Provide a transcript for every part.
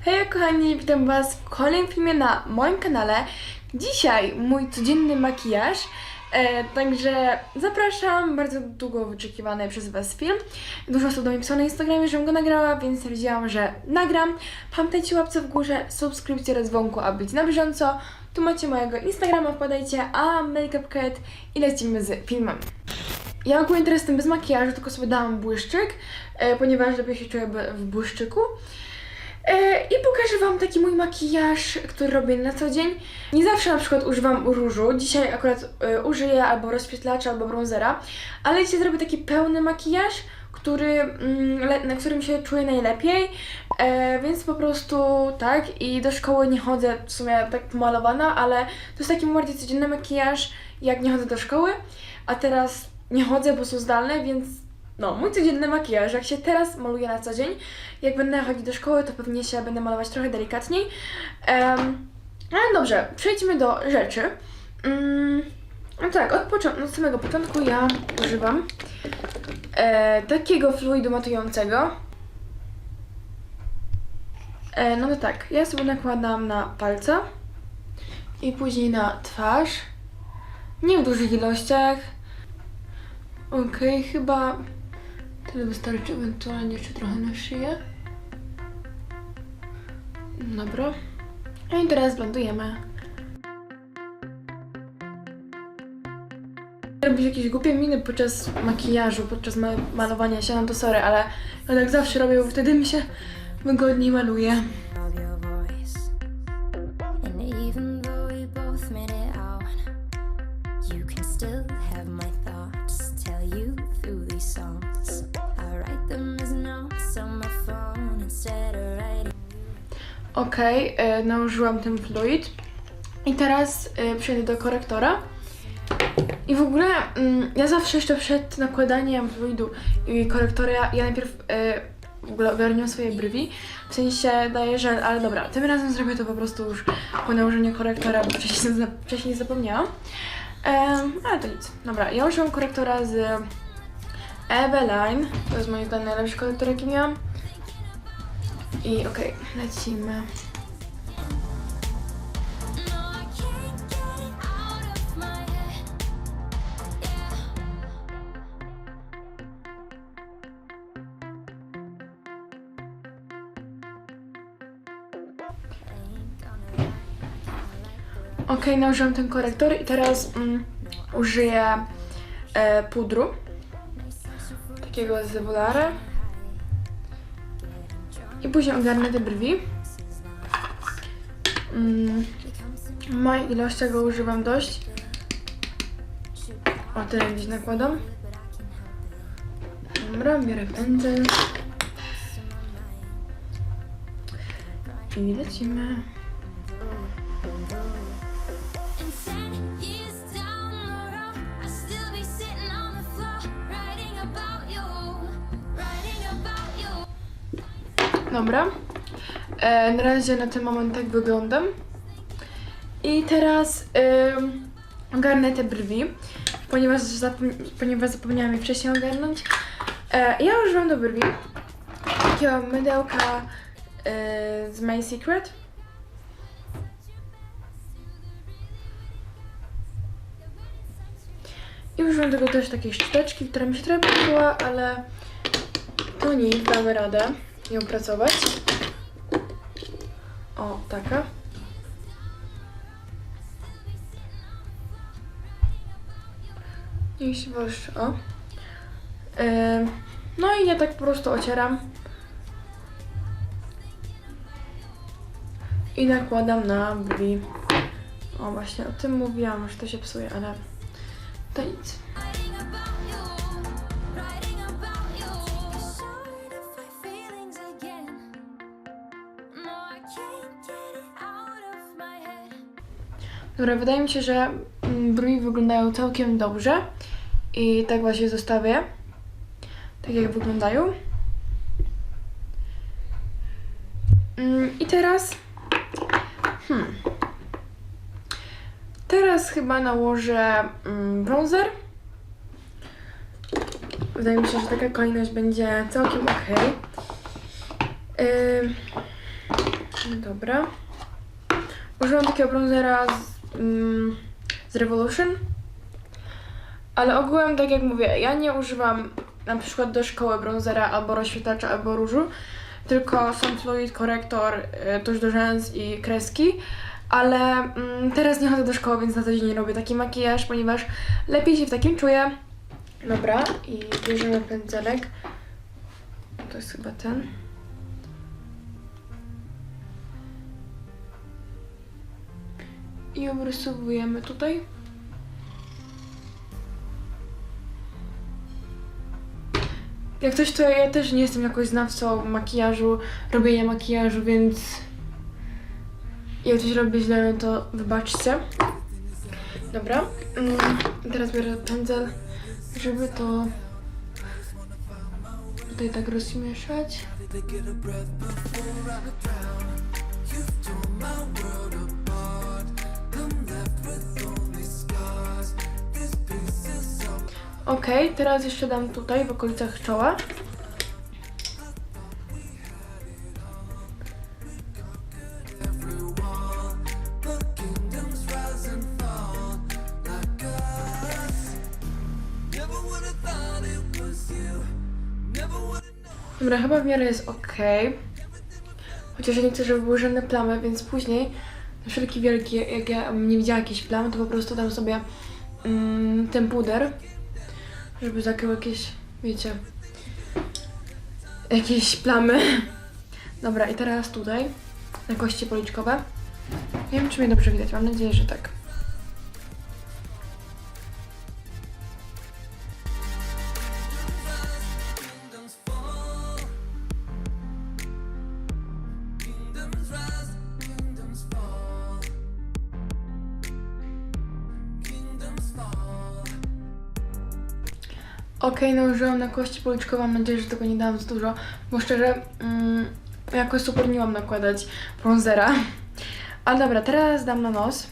Hej kochani, witam Was w kolejnym filmie na moim kanale. Dzisiaj mój codzienny makijaż, e, także zapraszam, bardzo długo wyczekiwany przez Was film. Dużo osób do mnie pisało na Instagramie, żebym go nagrała, więc stwierdziłam, że nagram. Pamiętajcie łapce w górze, subskrypcję oraz dzwonku, aby być na bieżąco. Tu macie mojego Instagrama, wpadajcie, a Makeup Cat i lecimy z filmem. Ja ogólnie teraz jestem bez makijażu, tylko sobie dałam błyszczyk, e, ponieważ lepiej się czuję w błyszczyku. E, I pokażę Wam taki mój makijaż, który robię na co dzień. Nie zawsze na przykład używam różu. Dzisiaj akurat e, użyję albo rozświetlacza, albo bronzera, ale dzisiaj zrobię taki pełny makijaż, który, mm, na którym się czuję najlepiej, e, więc po prostu tak. I do szkoły nie chodzę w sumie tak pomalowana, ale to jest taki bardziej codzienny makijaż, jak nie chodzę do szkoły, a teraz nie chodzę, bo są zdalne, więc no, mój codzienny makijaż, jak się teraz maluję na co dzień, jak będę chodzić do szkoły, to pewnie się będę malować trochę delikatniej. Em, ale dobrze, przejdźmy do rzeczy. Mm, no tak, od, począ- od samego początku ja używam e, takiego fluidu matującego. E, no to tak, ja sobie nakładam na palce i później na twarz. Nie w dużych ilościach. Okej, chyba tyle wystarczy, ewentualnie jeszcze trochę na szyję. Dobra. No i teraz blendujemy. Robić jakieś głupie miny podczas makijażu, podczas ma- malowania się, no to sorry, ale tak zawsze robię, bo wtedy mi się wygodniej maluje. E, nałożyłam ten fluid. I teraz e, przejdę do korektora. I w ogóle mm, ja zawsze jeszcze przed nakładaniem fluidu i korektora ja, najpierw e, w ogóle ogarniam swoje brwi. W sensie daję żel, ale dobra, tym razem zrobię to po prostu już po nałożeniu korektora, bo wcześniej, wcześniej zapomniałam. Em, ale to nic. Dobra, ja użyłam korektora z Eveline. To jest moim zdaniem najlepszy korektor, jaki miałam. I okej, lecimy. No, I can't get it out of my head. Okej, nałożyłam ten korektor i teraz mm, użyję e, pudru. Takiego z Volare. I później ogarnę te brwi. Mm, w go używam dość. O, tyle gdzieś nakładam. Dobra, biorę pędzel. I lecimy. Dobra. E, na razie na ten moment tak wyglądam. I teraz ym, ogarnę te brwi, ponieważ, ponieważ zapomniałam je wcześniej ogarnąć. E, ja używam do brwi takiego mydełka e, z My Secret. I używam tego też takiej szczoteczki, która mi się trochę popsuła, ale to nic, damy radę ją pracować. O, taka. Niech się wolszy, o. Ym, no i ja tak po prostu ocieram. I nakładam na brwi. O, właśnie o tym mówiłam, że to się psuje, ale to nic. Dobra, wydaje mi się, że mm, brwi wyglądają całkiem dobrze i tak właśnie zostawię. Tak jak wyglądają. Mm, I teraz. Hmm. Teraz chyba nałożę mm, bronzer. Wydaje mi się, że taka kolejność będzie całkiem ok. Ym, Dobra. Użyłam takiego bronzera z, mm, z Revolution. Ale ogółem, tak jak mówię, ja nie używam na przykład do szkoły bronzera albo rozświetlacza albo różu, tylko są fluid, korektor, y, tusz do rzęs i kreski. Ale mm, teraz nie chodzę do szkoły, więc na co dzień nie robię taki makijaż, ponieważ lepiej się w takim czuję. Dobra, i bierzemy pędzelek. To jest chyba ten. I obrysowujemy tutaj. Jak coś, to ja też nie jestem jakoś znawcą makijażu, robienia makijażu, więc jak coś robię źle, no to wybaczcie. Dobra, mm, teraz biorę pędzel, żeby to tutaj tak rozmieszać. Ok, teraz jeszcze dam tutaj w okolicach czoła. Dobra, chyba w miarę jest ok. Chociaż ja nie chcę, żeby były żadne plamy, więc później na wszelki wielki, jak ja nie widziała jakiejś plamy, to po prostu dam sobie mm, ten puder, żeby zakrył jakieś, wiecie, jakieś plamy. Dobra, i teraz tutaj, na kości policzkowe. Nie wiem, czy mnie dobrze widać, mam nadzieję, że tak. Okej, nałożyłam na kości policzkowe, mam nadzieję, że tego nie dałam za dużo, bo szczerze, mm, jakoś super nie mam nakładać bronzera. Ale dobra, teraz dam na nos.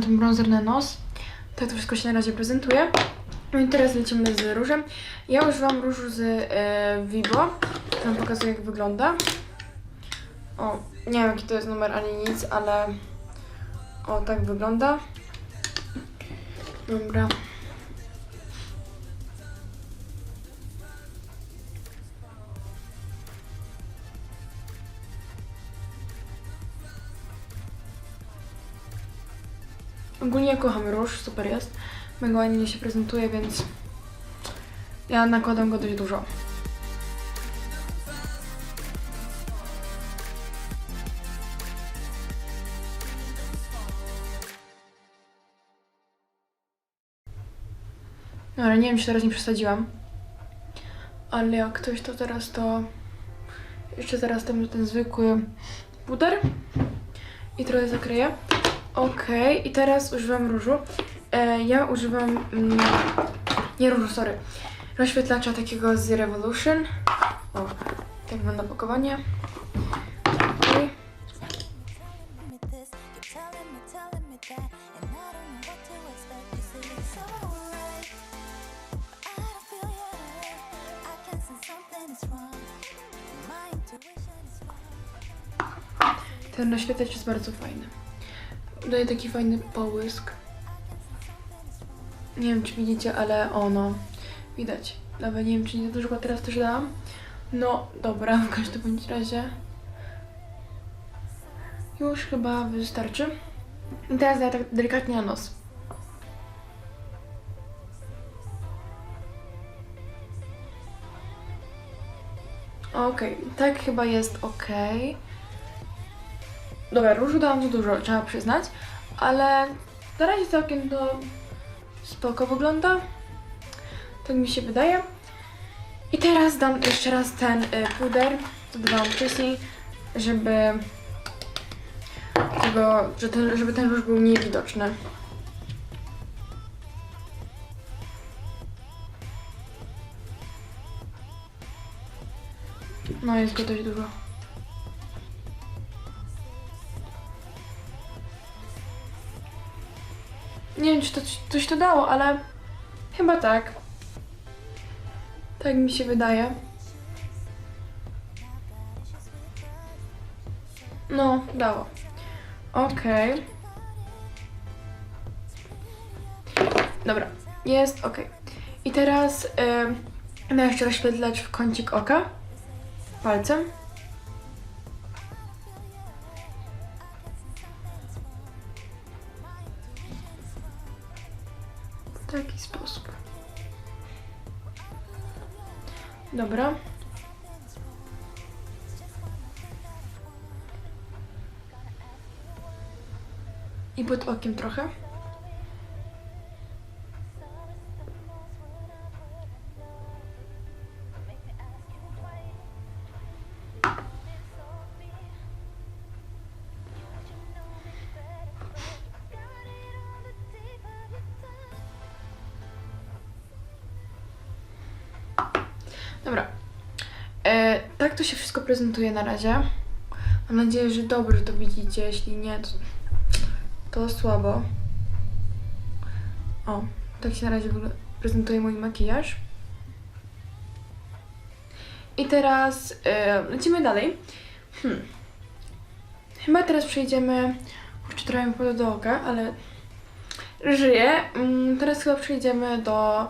Ten bronzer na nos. Tak to wszystko się na razie prezentuje. No i teraz lecimy z różem. Ja używam różu z e, Vivo. Wam pokazuję jak wygląda. O, nie wiem jaki to jest numer ani nic, ale o tak wygląda. Dobra. Ogólnie ja kocham róż, super jest. Mega ładnie się prezentuje, więc ja nakładam go dość dużo. No ale nie wiem, czy teraz nie przesadziłam. Ale jak ktoś to teraz to... Jeszcze zaraz ten, ten zwykły puder. I trochę zakryję. Okej, i teraz używam różu. E, ja używam. Mm, nie różu, sorry. Rozświetlacza takiego z Revolution. O, tak wygląda pakowanie. Ten rozświetlacz jest bardzo fajny. Daje taki fajny połysk. Nie wiem, czy widzicie, ale ono. Widać. Nawet nie wiem, czy nie za dużo go teraz też dałam. No, dobra, w każdym bądź razie. Już chyba wystarczy. I teraz daję tak delikatnie na nos. Okej, tak chyba jest okej. Dobra, różu dałam za dużo, trzeba przyznać, ale na razie całkiem to spoko wygląda. Tak mi się wydaje. I teraz dam jeszcze raz ten y, puder, co dawałam wcześniej, żeby go, że ten, żeby ten róż był mniej widoczny. No jest go dość dużo. Nie wiem, czy to coś- to dało, ale chyba tak. Tak mi się wydaje. No, dało. Okej. Dobra, jest ok. I teraz ym, będę jeszcze rozświetlać w kącik oka palcem. Dobra. I pod okiem trochę. Dobra. E, tak to się wszystko prezentuje na razie. Mam nadzieję, że dobrze to widzicie. Jeśli nie, to, to słabo. O, tak się na razie prezentuje mój makijaż. I teraz e, lecimy dalej. Hmm. Chyba teraz przejdziemy. Kurczę, trochę mi do oka, ale żyję. Mm, teraz chyba przejdziemy do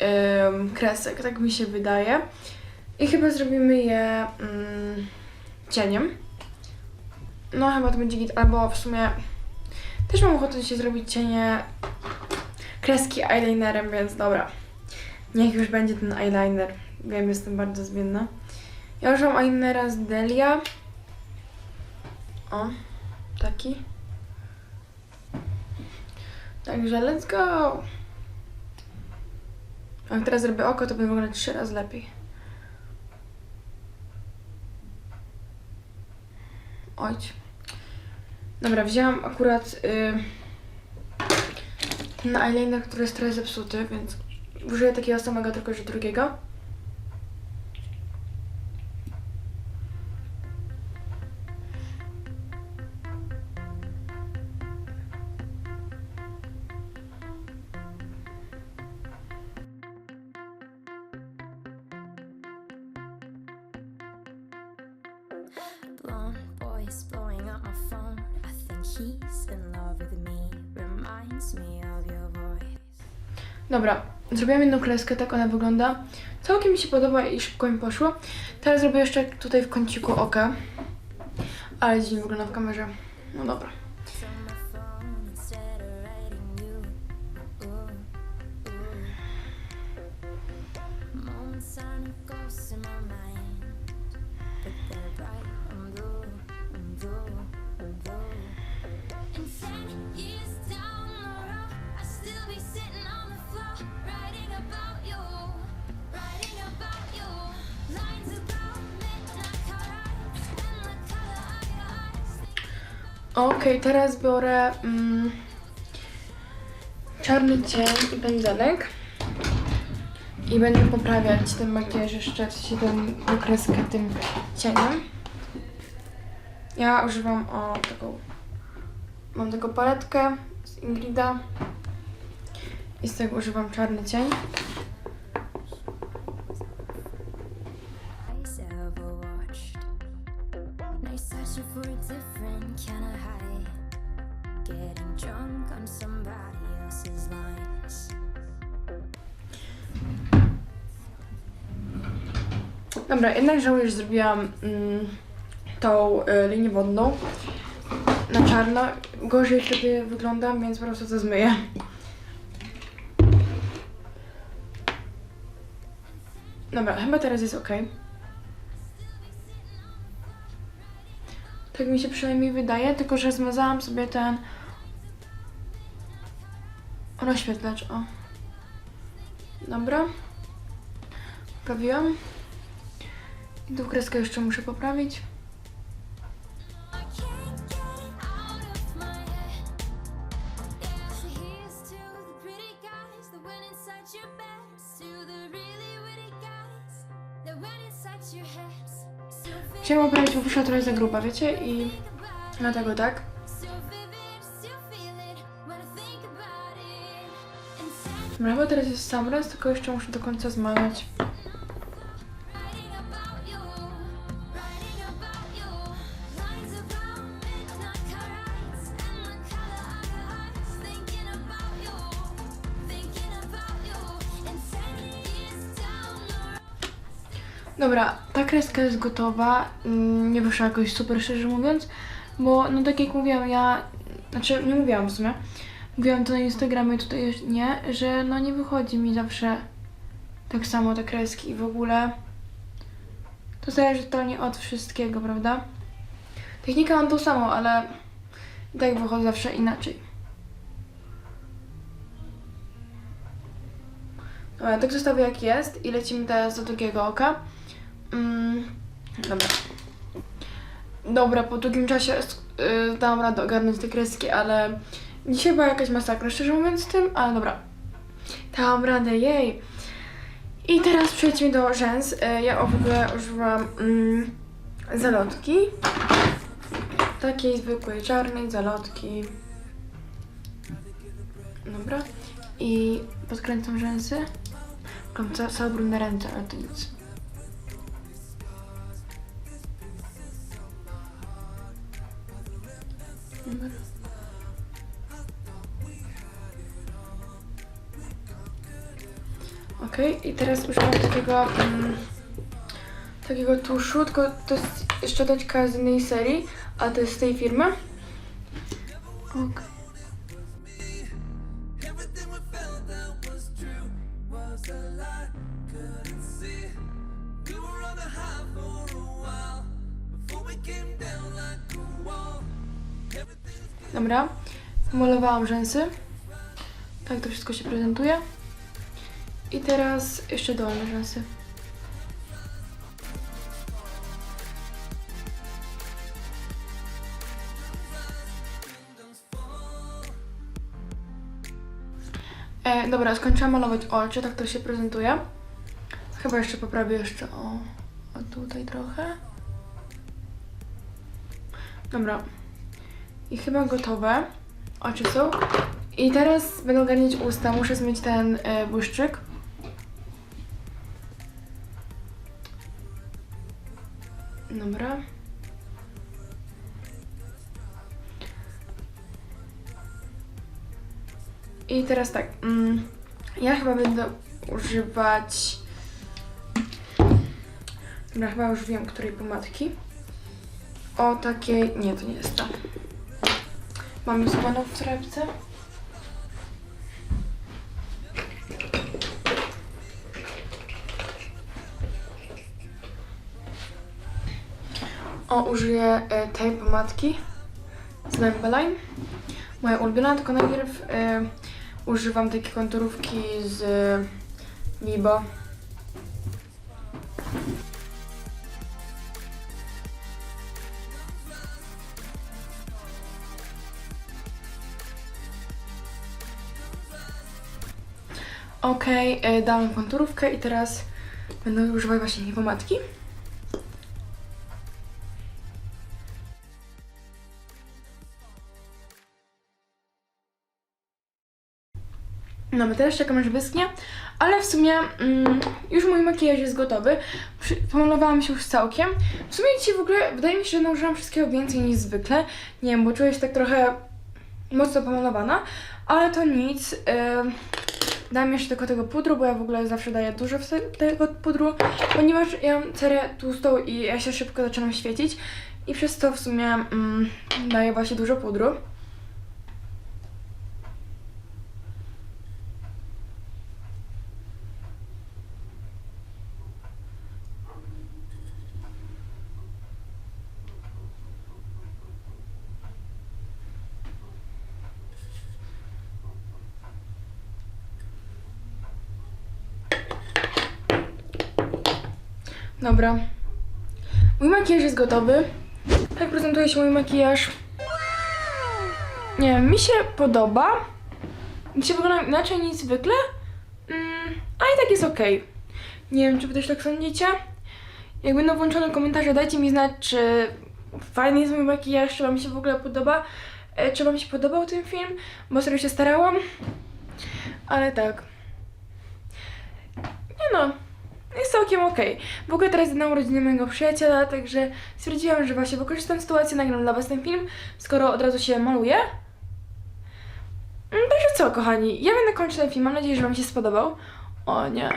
em, kresek, tak mi się wydaje. I chyba zrobimy je mm, cieniem. No chyba to będzie git, albo w sumie też mam ochotę dzisiaj zrobić cienie kreski eyelinerem, więc dobra. Niech już będzie ten eyeliner. Wiem, jestem bardzo zmienna. Ja używam eyelinera z Delia. O, taki. Także let's go! Jak teraz zrobię oko, to będzie wyglądać trzy razy lepiej. Ojć. Dobra, wzięłam akurat y, ten eyeliner, który jest trochę zepsuty, więc użyję takiego samego, tylko że drugiego. Dobra, zrobiłam jedną kreskę, tak ona wygląda. Całkiem mi się podoba i szybko mi poszło. Teraz zrobię jeszcze tutaj w kąciku oka. Ale dziwnie wygląda w kamerze. No dobra. Okej, teraz biorę mm, czarny cień i pędzelek. I będę poprawiać ten makijaż jeszcze, sensie ten, kreskę tym cieniem. Ja używam o taką, mam taką paletkę z Ingrida. I z tego używam czarny cień. Dobra, jednak żałuję, że zrobiłam mm, tą y, linię wodną na czarno. Gorzej wtedy wyglądam, więc po prostu to zmyję. Dobra, chyba teraz jest ok. Tak mi się przynajmniej wydaje, tylko że zmazałam sobie ten rozświetlacz, o. Dobra. Poprawiłam. I tu kreskę jeszcze muszę poprawić. Chciałam oprawić, bo wyszła trochę za grupa, wiecie? I dlatego tak. Brawo, teraz jest sam raz, tylko jeszcze muszę do końca zmalać. Dobra, ta kreska jest gotowa. Mm, Nie wyszła jakoś super, szczerze mówiąc, bo no tak jak mówiłam, ja, znaczy nie mówiłam w sumie, mówiłam to na Instagramie, tutaj już nie, że no nie wychodzi mi zawsze tak samo te kreski i w ogóle to zależy totalnie od wszystkiego, prawda? Technika mam tą samą, ale tak wychodzi zawsze inaczej. Dobra, tak zostawię jak jest i lecimy teraz do drugiego oka. Mm, dobra. Dobra, po długim czasie yy, dałam radę ogarnąć te kreski, ale dzisiaj była jakaś masakra, szczerze mówiąc z tym, ale dobra. Dałam radę, jej. I teraz przejdźmy do rzęs. Yy, ja w ogóle używam mm, zalotki. Takiej zwykłej czarnej zalotki. Dobra. I podkręcam rzęsy. Mam ca- cały brudne ręce, ale to nic. Dobra. Okej, i teraz używam takiego mm, takiego tuszu, tylko to jest szczoteczka z innej serii, a to jest z tej firmy. Okej. Dobra, pomalowałam rzęsy. Tak to wszystko się prezentuje. I teraz jeszcze dolne rzęsy. E, dobra, skończyłam malować oczy, tak to się prezentuje. Chyba jeszcze poprawię jeszcze o, o tutaj trochę. Dobra. I chyba gotowe. Oczy są. I teraz będę ogarniać usta. Muszę zmyć ten e, błyszczyk. Dobra. I teraz tak. Mm, ja chyba będę używać. Dobra, chyba już wiem, której pomadki. O takiej. Nie, to nie jest ta. Mam już schowaną w torebce. O, użyję e, tej pomadki z Maybelline. Moja ulubiona, tylko najpierw e, używam takiej konturówki z Vibo. Okej, okay, dałam konturówkę i teraz będę używać właśnie tej pomadki. No, my teraz czekam aż wyschnie, ale w sumie mm, już mój makijaż jest gotowy. Pomalowałam się już całkiem. W sumie dzisiaj w ogóle wydaje mi się, że nałożyłam wszystkiego więcej niż zwykle. Nie wiem, bo czuję się tak trochę mocno pomalowana, ale to nic. Yy, dam jeszcze tylko tego pudru, bo ja w ogóle zawsze daję dużo tego pudru, ponieważ ja mam cerę tłustą i ja się szybko zaczynam świecić i przez to w sumie mm, daję właśnie dużo pudru. Dobra. Mój makijaż jest gotowy. Tak prezentuje się mój makijaż. Nie wiem, mi się podoba. Dzisiaj wygląda inaczej niż zwykle. Mm, a i tak jest ok. Nie wiem, czy wy też tak sądzicie. Jak będą włączone komentarze, dajcie mi znać, czy fajny jest mój makijaż, czy wam się w ogóle podoba, e, czy wam się podobał ten film, bo serio się starałam. Ale tak. Nie no, jest całkiem okej. W ogóle teraz na urodziny mojego przyjaciela, także stwierdziłam, że właśnie wykorzystam sytuację, nagram dla was ten film, skoro od razu się maluję. Mm, Także co, kochani, ja będę kończyć ten film, mam nadzieję, że wam się spodobał. O nie.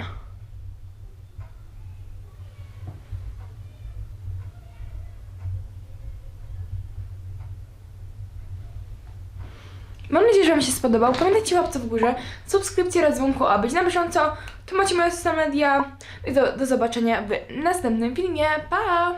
Mam nadzieję, że Wam się spodobał. Pamiętajcie łapce w górze, subskrypcję oraz dzwonku, aby być na bieżąco. Tu macie moje social media. I do, do zobaczenia w następnym filmie. Pa!